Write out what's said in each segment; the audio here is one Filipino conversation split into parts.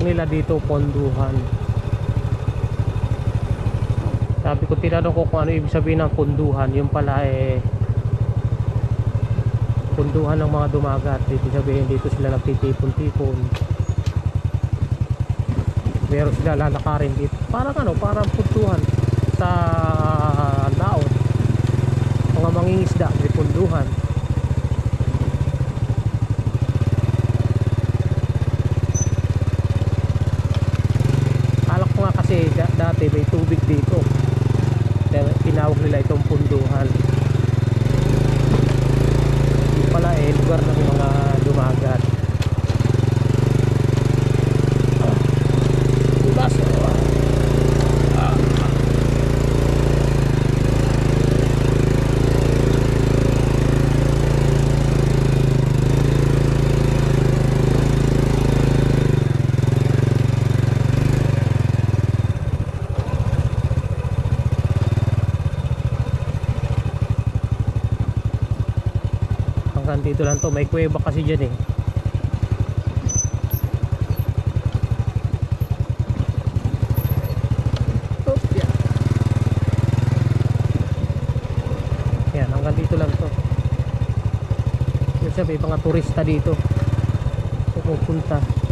nila dito ponduhan. Sabi ko tinanong ko kung ano ibig sabihin ng punduhan yung pala eh punduhan ng mga dumagat. Dito sabihin dito sila nagtitipon-tipon. Meron sila lalakarin dito. Parang ano parang punduhan sa laon mga mangingisda may punduhan alak ko nga kasi da- dati may tubig dito. Kaya tinawag nila itong punduhan. Pala eh lugar ng mga dumagat ah. Ulas, oh. Ah. hanggang dito lang to. May kuweba kasi dyan eh. Yan hanggang dito lang to. Siya may mga turista dito. Pumupunta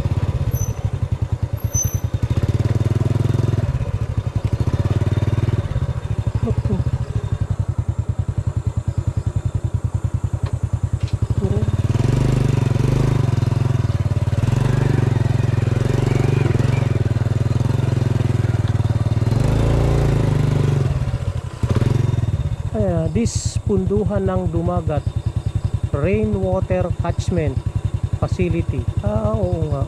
this punduhan ng dumagat rainwater catchment facility. Ah, oo nga.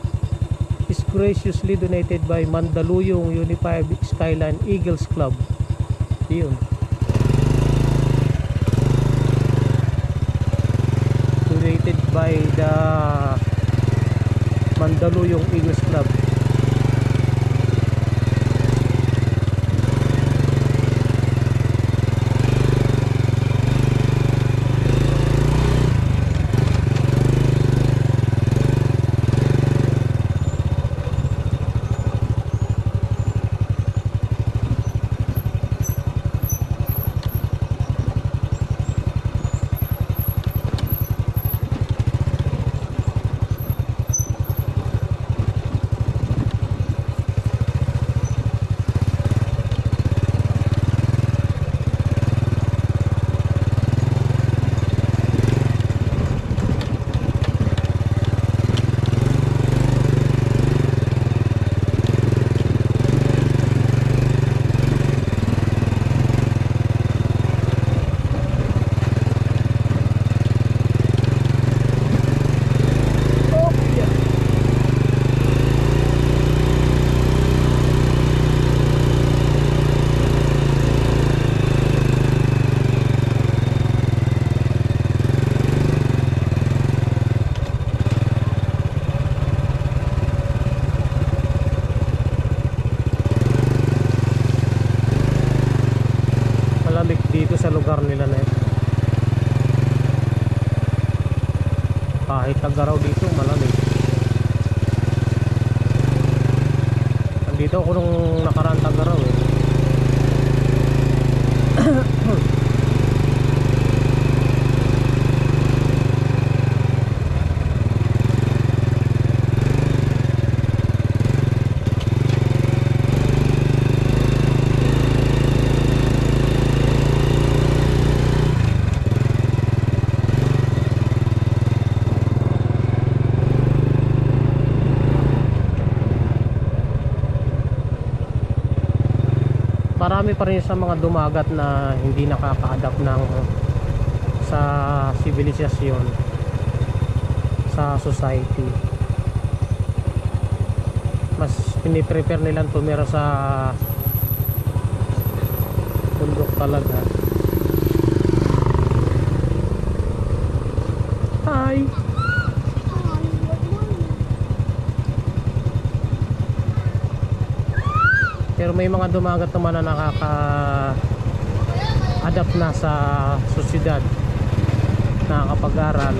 Is graciously donated by Mandaluyong Unified Skyline Eagles Club. Yun. Donated by the Mandaluyong Eagles Club. Dito sa lugar nila na ito kahit tagaraw dito malamig. Nandito ako nung nakaraan tagaraw eh marami pa rin sa mga dumagat na hindi nakaka-adapt ng sa sibilisasyon sa society. Mas piniprepare nilang tumira sa bundok talaga hi pero may mga dumagat naman na nakaka adapt na sa sosyedad. Nakakapag-aral.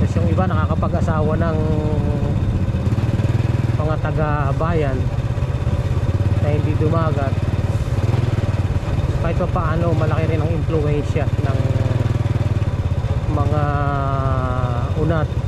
Tapos yung iba nakakapag-asawa ng mga taga-bayan na hindi dumagat. Kahit pa paano malaki rin ang impluensya ng mga unat